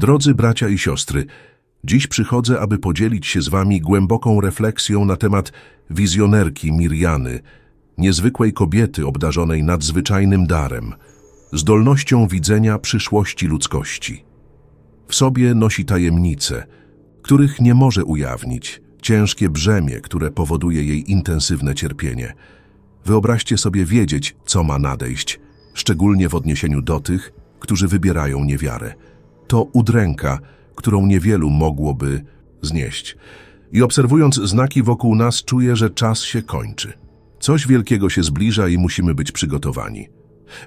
Drodzy bracia i siostry, dziś przychodzę, aby podzielić się z wami głęboką refleksją na temat wizjonerki Mirjany, niezwykłej kobiety obdarzonej nadzwyczajnym darem, zdolnością widzenia przyszłości ludzkości. W sobie nosi tajemnice, których nie może ujawnić, ciężkie brzemię, które powoduje jej intensywne cierpienie. Wyobraźcie sobie wiedzieć, co ma nadejść, szczególnie w odniesieniu do tych, którzy wybierają niewiarę. To udręka, którą niewielu mogłoby znieść. I obserwując znaki wokół nas, czuję, że czas się kończy. Coś wielkiego się zbliża i musimy być przygotowani.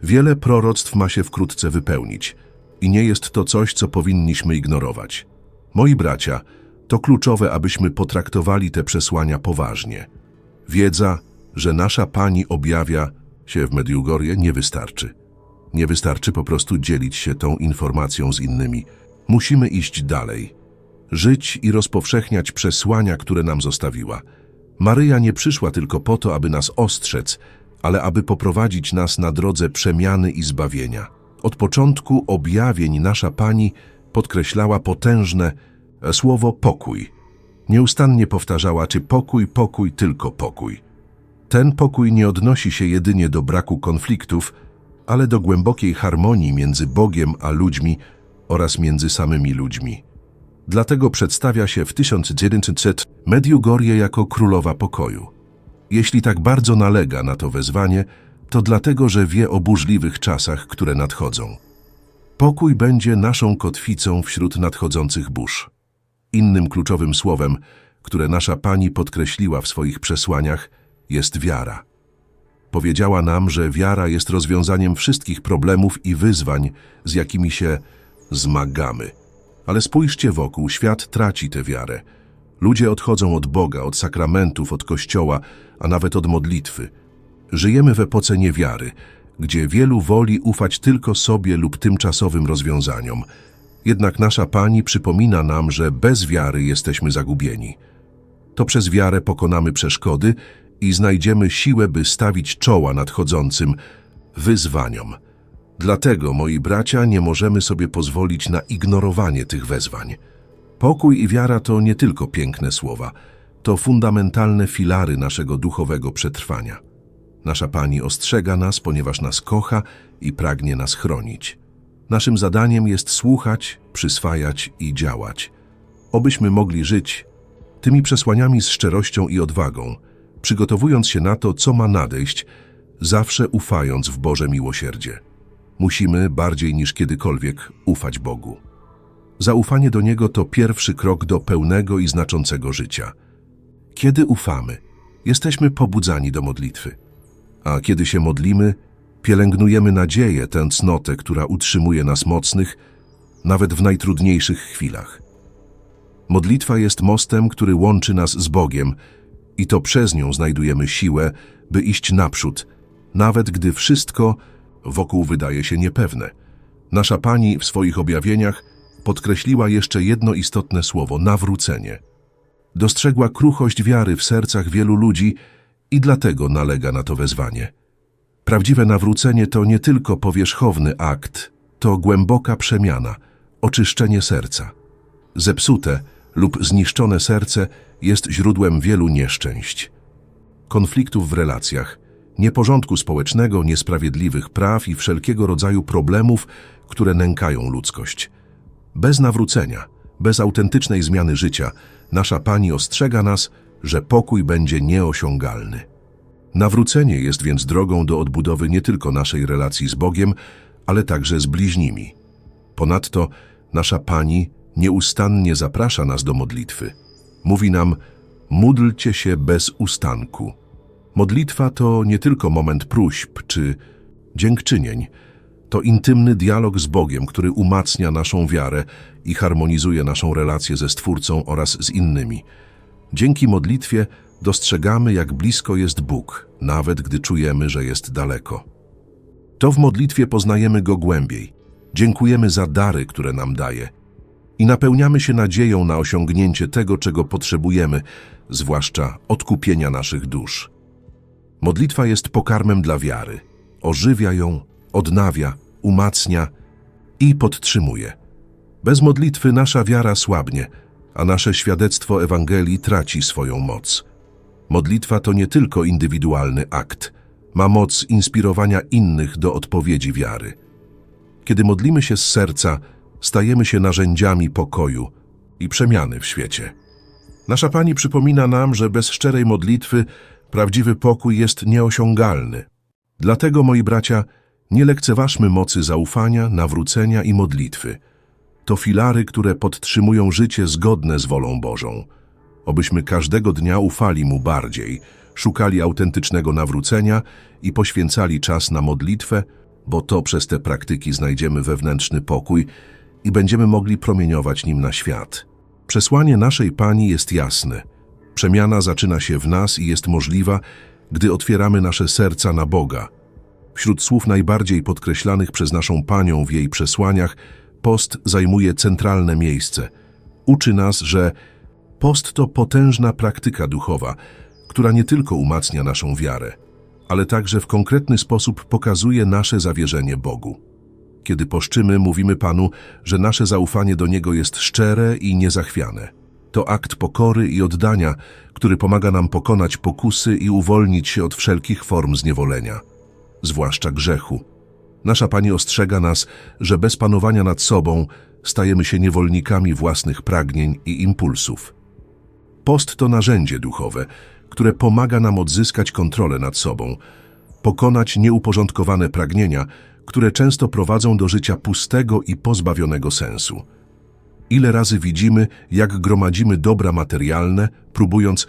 Wiele proroctw ma się wkrótce wypełnić i nie jest to coś, co powinniśmy ignorować. Moi bracia, to kluczowe, abyśmy potraktowali te przesłania poważnie. Wiedza, że nasza Pani objawia się w Mediugorje nie wystarczy. Nie wystarczy po prostu dzielić się tą informacją z innymi. Musimy iść dalej. Żyć i rozpowszechniać przesłania, które nam zostawiła. Maryja nie przyszła tylko po to, aby nas ostrzec, ale aby poprowadzić nas na drodze przemiany i zbawienia. Od początku objawień nasza Pani podkreślała potężne słowo pokój. Nieustannie powtarzała, czy pokój, pokój, tylko pokój. Ten pokój nie odnosi się jedynie do braku konfliktów, ale do głębokiej harmonii między Bogiem a ludźmi oraz między samymi ludźmi. Dlatego przedstawia się w 1900 Mediugorje jako królowa pokoju. Jeśli tak bardzo nalega na to wezwanie, to dlatego, że wie o burzliwych czasach, które nadchodzą. Pokój będzie naszą kotwicą wśród nadchodzących burz. Innym kluczowym słowem, które nasza Pani podkreśliła w swoich przesłaniach, jest wiara. Powiedziała nam, że wiara jest rozwiązaniem wszystkich problemów i wyzwań, z jakimi się zmagamy. Ale spójrzcie wokół, świat traci tę wiarę. Ludzie odchodzą od Boga, od sakramentów, od Kościoła, a nawet od modlitwy. Żyjemy w epoce niewiary, gdzie wielu woli ufać tylko sobie lub tymczasowym rozwiązaniom. Jednak nasza Pani przypomina nam, że bez wiary jesteśmy zagubieni. To przez wiarę pokonamy przeszkody i znajdziemy siłę, by stawić czoła nadchodzącym wyzwaniom. Dlatego, moi bracia, nie możemy sobie pozwolić na ignorowanie tych wezwań. Pokój i wiara to nie tylko piękne słowa, to fundamentalne filary naszego duchowego przetrwania. Nasza Pani ostrzega nas, ponieważ nas kocha i pragnie nas chronić. Naszym zadaniem jest słuchać, przyswajać i działać. Obyśmy mogli żyć tymi przesłaniami z szczerością i odwagą, przygotowując się na to, co ma nadejść, zawsze ufając w Boże miłosierdzie. Musimy bardziej niż kiedykolwiek ufać Bogu. Zaufanie do Niego to pierwszy krok do pełnego i znaczącego życia. Kiedy ufamy, jesteśmy pobudzani do modlitwy. A kiedy się modlimy, pielęgnujemy nadzieję, tę cnotę, która utrzymuje nas mocnych, nawet w najtrudniejszych chwilach. Modlitwa jest mostem, który łączy nas z Bogiem i to przez nią znajdujemy siłę, by iść naprzód, nawet gdy wszystko wokół wydaje się niepewne. Nasza Pani w swoich objawieniach podkreśliła jeszcze jedno istotne słowo – nawrócenie. Dostrzegła kruchość wiary w sercach wielu ludzi i dlatego nalega na to wezwanie. Prawdziwe nawrócenie to nie tylko powierzchowny akt, to głęboka przemiana, oczyszczenie serca. Zepsute lub zniszczone serce jest źródłem wielu nieszczęść. Konfliktów w relacjach, nieporządku społecznego, niesprawiedliwych praw i wszelkiego rodzaju problemów, które nękają ludzkość. Bez nawrócenia, bez autentycznej zmiany życia, nasza Pani ostrzega nas, że pokój będzie nieosiągalny. Nawrócenie jest więc drogą do odbudowy nie tylko naszej relacji z Bogiem, ale także z bliźnimi. Ponadto nasza Pani nieustannie zaprasza nas do modlitwy. Mówi nam, módlcie się bez ustanku. Modlitwa to nie tylko moment próśb czy dziękczynień, to intymny dialog z Bogiem, który umacnia naszą wiarę i harmonizuje naszą relację ze Stwórcą oraz z innymi. Dzięki modlitwie dostrzegamy, jak blisko jest Bóg, nawet gdy czujemy, że jest daleko. To w modlitwie poznajemy Go głębiej, dziękujemy za dary, które nam daje i napełniamy się nadzieją na osiągnięcie tego, czego potrzebujemy, zwłaszcza odkupienia naszych dusz. Modlitwa jest pokarmem dla wiary. Ożywia ją, odnawia, umacnia i podtrzymuje. Bez modlitwy nasza wiara słabnie, a nasze świadectwo Ewangelii traci swoją moc. Modlitwa to nie tylko indywidualny akt, ma moc inspirowania innych do odpowiedzi wiary. Kiedy modlimy się z serca, stajemy się narzędziami pokoju i przemiany w świecie. Nasza Pani przypomina nam, że bez szczerej modlitwy prawdziwy pokój jest nieosiągalny. Dlatego, moi bracia, nie lekceważmy mocy zaufania, nawrócenia i modlitwy. To filary, które podtrzymują życie zgodne z wolą Bożą. Obyśmy każdego dnia ufali Mu bardziej, szukali autentycznego nawrócenia i poświęcali czas na modlitwę, bo to przez te praktyki znajdziemy wewnętrzny pokój i będziemy mogli promieniować nim na świat. Przesłanie naszej Pani jest jasne. Przemiana zaczyna się w nas i jest możliwa, gdy otwieramy nasze serca na Boga. Wśród słów najbardziej podkreślanych przez naszą Panią w jej przesłaniach, post zajmuje centralne miejsce. Uczy nas, że post to potężna praktyka duchowa, która nie tylko umacnia naszą wiarę, ale także w konkretny sposób pokazuje nasze zawierzenie Bogu. Kiedy poszczymy, mówimy Panu, że nasze zaufanie do Niego jest szczere i niezachwiane. To akt pokory i oddania, który pomaga nam pokonać pokusy i uwolnić się od wszelkich form zniewolenia, zwłaszcza grzechu. Nasza Pani ostrzega nas, że bez panowania nad sobą stajemy się niewolnikami własnych pragnień i impulsów. Post to narzędzie duchowe, które pomaga nam odzyskać kontrolę nad sobą, pokonać nieuporządkowane pragnienia, które często prowadzą do życia pustego i pozbawionego sensu. Ile razy widzimy, jak gromadzimy dobra materialne, próbując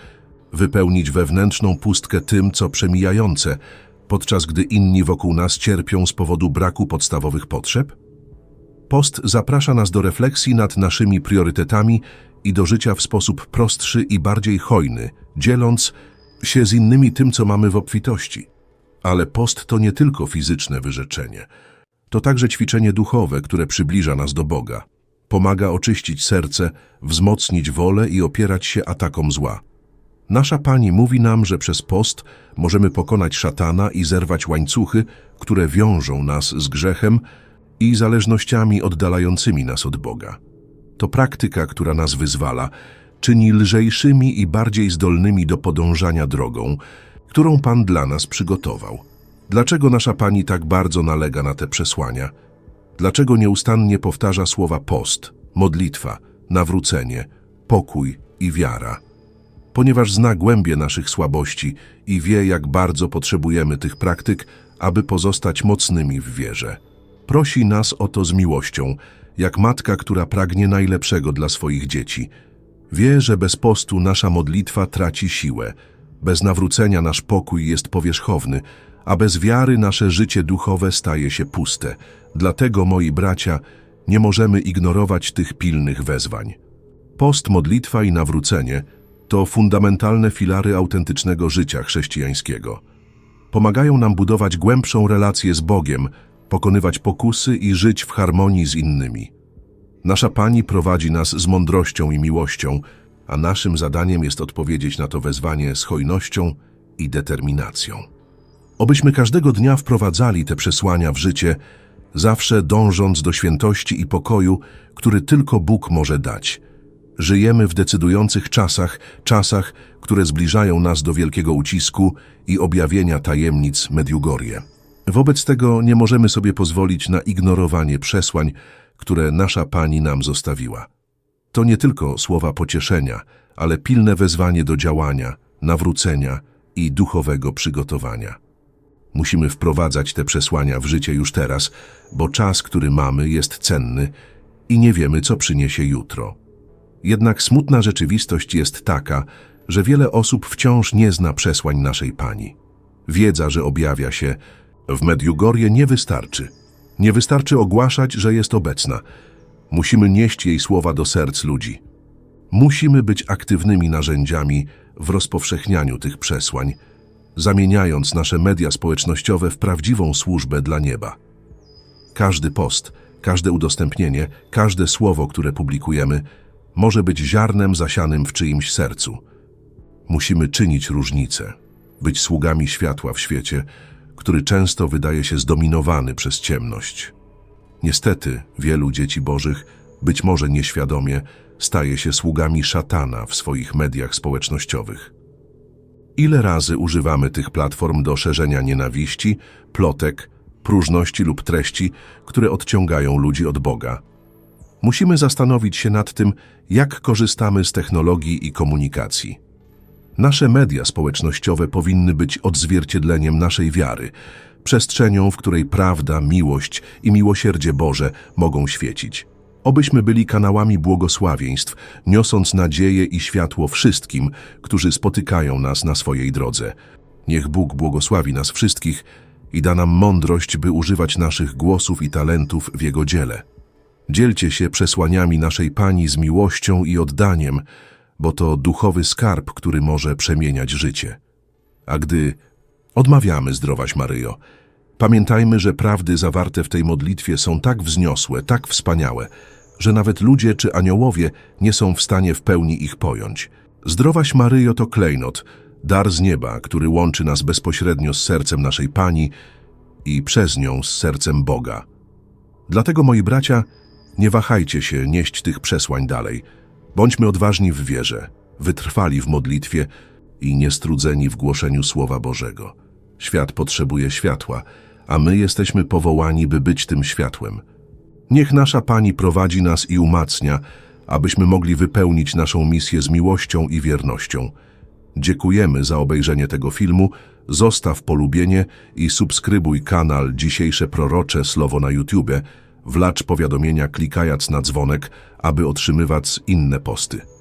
wypełnić wewnętrzną pustkę tym, co przemijające, podczas gdy inni wokół nas cierpią z powodu braku podstawowych potrzeb? Post zaprasza nas do refleksji nad naszymi priorytetami i do życia w sposób prostszy i bardziej hojny, dzieląc się z innymi tym, co mamy w obfitości. Ale post to nie tylko fizyczne wyrzeczenie. To także ćwiczenie duchowe, które przybliża nas do Boga. Pomaga oczyścić serce, wzmocnić wolę i opierać się atakom zła. Nasza Pani mówi nam, że przez post możemy pokonać szatana i zerwać łańcuchy, które wiążą nas z grzechem i zależnościami oddalającymi nas od Boga. To praktyka, która nas wyzwala, czyni lżejszymi i bardziej zdolnymi do podążania drogą, którą Pan dla nas przygotował. Dlaczego nasza Pani tak bardzo nalega na te przesłania? Dlaczego nieustannie powtarza słowa post, modlitwa, nawrócenie, pokój i wiara? Ponieważ zna głębie naszych słabości i wie, jak bardzo potrzebujemy tych praktyk, aby pozostać mocnymi w wierze. Prosi nas o to z miłością, jak matka, która pragnie najlepszego dla swoich dzieci. Wie, że bez postu nasza modlitwa traci siłę, bez nawrócenia nasz pokój jest powierzchowny, a bez wiary nasze życie duchowe staje się puste. Dlatego, moi bracia, nie możemy ignorować tych pilnych wezwań. Post, modlitwa i nawrócenie to fundamentalne filary autentycznego życia chrześcijańskiego. Pomagają nam budować głębszą relację z Bogiem, pokonywać pokusy i żyć w harmonii z innymi. Nasza Pani prowadzi nas z mądrością i miłością, a naszym zadaniem jest odpowiedzieć na to wezwanie z hojnością i determinacją. Obyśmy każdego dnia wprowadzali te przesłania w życie, zawsze dążąc do świętości i pokoju, który tylko Bóg może dać. Żyjemy w decydujących czasach, czasach, które zbliżają nas do wielkiego ucisku i objawienia tajemnic Mediugorie. Wobec tego nie możemy sobie pozwolić na ignorowanie przesłań, które nasza Pani nam zostawiła. To nie tylko słowa pocieszenia, ale pilne wezwanie do działania, nawrócenia i duchowego przygotowania. Musimy wprowadzać te przesłania w życie już teraz, bo czas, który mamy, jest cenny i nie wiemy, co przyniesie jutro. Jednak smutna rzeczywistość jest taka, że wiele osób wciąż nie zna przesłań naszej Pani. Wiedza, że objawia się w Mediugorie nie wystarczy. Nie wystarczy ogłaszać, że jest obecna. Musimy nieść jej słowa do serc ludzi. Musimy być aktywnymi narzędziami w rozpowszechnianiu tych przesłań, zamieniając nasze media społecznościowe w prawdziwą służbę dla nieba. Każdy post, każde udostępnienie, każde słowo, które publikujemy, może być ziarnem zasianym w czyimś sercu. Musimy czynić różnicę, być sługami światła w świecie, który często wydaje się zdominowany przez ciemność. Niestety, wielu dzieci bożych być może nieświadomie, staje się sługami szatana w swoich mediach społecznościowych. Ile razy używamy tych platform do szerzenia nienawiści, plotek, próżności lub treści, które odciągają ludzi od Boga? Musimy zastanowić się nad tym, jak korzystamy z technologii i komunikacji. Nasze media społecznościowe powinny być odzwierciedleniem naszej wiary, przestrzenią, w której prawda, miłość i miłosierdzie Boże mogą świecić. Obyśmy byli kanałami błogosławieństw, niosąc nadzieję i światło wszystkim, którzy spotykają nas na swojej drodze. Niech Bóg błogosławi nas wszystkich i da nam mądrość, by używać naszych głosów i talentów w Jego dziele. Dzielcie się przesłaniami naszej Pani z miłością i oddaniem, bo to duchowy skarb, który może przemieniać życie. A gdy odmawiamy zdrowaś Maryjo, pamiętajmy, że prawdy zawarte w tej modlitwie są tak wzniosłe, tak wspaniałe, że nawet ludzie czy aniołowie nie są w stanie w pełni ich pojąć. Zdrowaś Maryjo to klejnot, dar z nieba, który łączy nas bezpośrednio z sercem naszej Pani i przez nią z sercem Boga. Dlatego, moi bracia, nie wahajcie się nieść tych przesłań dalej. Bądźmy odważni w wierze, wytrwali w modlitwie i niestrudzeni w głoszeniu Słowa Bożego. Świat potrzebuje światła, a my jesteśmy powołani, by być tym światłem. Niech nasza Pani prowadzi nas i umacnia, abyśmy mogli wypełnić naszą misję z miłością i wiernością. Dziękujemy za obejrzenie tego filmu, zostaw polubienie i subskrybuj kanał Dzisiejsze Prorocze Słowo na YouTube, wlacz powiadomienia klikając na dzwonek, aby otrzymywać inne posty.